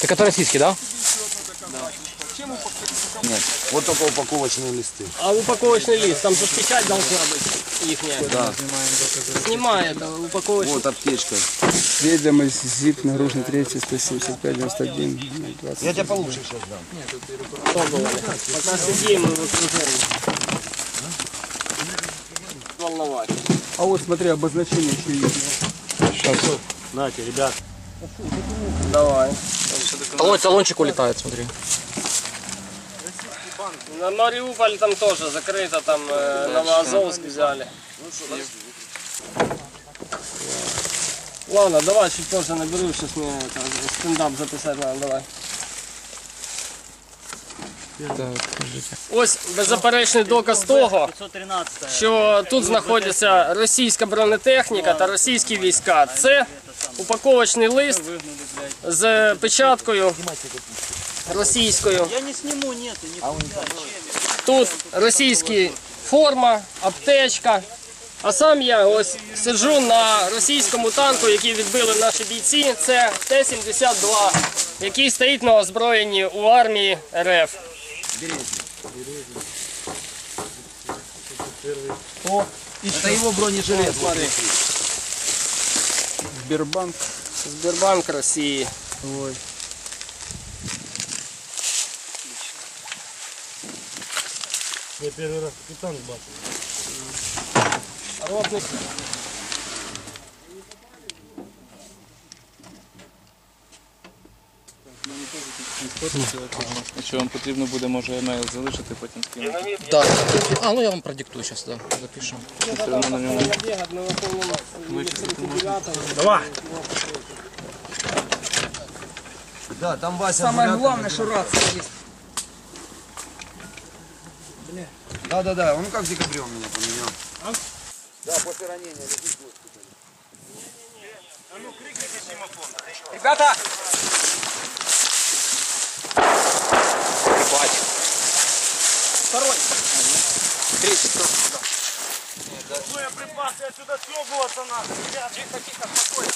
Так это российский, да? Нет, вот только упаковочные листы. А упаковочный лист, там же печать должна быть ихняя. Да. Снимай это, упаковочный. Вот аптечка. Из ЗИП нагруженный 3 175 91 20. Я тебе получше сейчас дам. пробовали. Пока сидим в окружении. Волновать. А вот смотри, обозначение еще есть. Знаете, ребят, Давай. Ой, салончик улетает, смотри. На Мариуполь там тоже закрыто, там э, Новоазовск взяли. Ладно, давай чуть позже наберу, сейчас мне это, стендап записать надо, давай. Так, подождите. Ось беззаперечний доказ того, що тут знаходиться російська бронетехніка та російські війська. Це упаковочний лист з печаткою російською. Тут російська форма, аптечка. А сам я ось сиджу на російському танку, який відбили наші бійці. Це Т-72, який стоїть на озброєнні у армії РФ. Это его бронежилет. Смотри. Сбербанк. Сбербанк Росії. Ой. Я первый раз капитан бачу. Ротник. Якщо вам потрібно буде, може емейл залишити, потім скинути. Да. А, ну я вам продиктую сейчас, да, запишу. Все одно на ньому. Бігати на виховному Давай! Да, там Вася. Самое аккумулятор главное, что рация есть. Да, да, да. Он как в декабре у меня поменял. Да, после ранения лежит в госпитале. Ребята! Боеприпасы отсюда съебываться надо. Тихо, тихо, спокойно.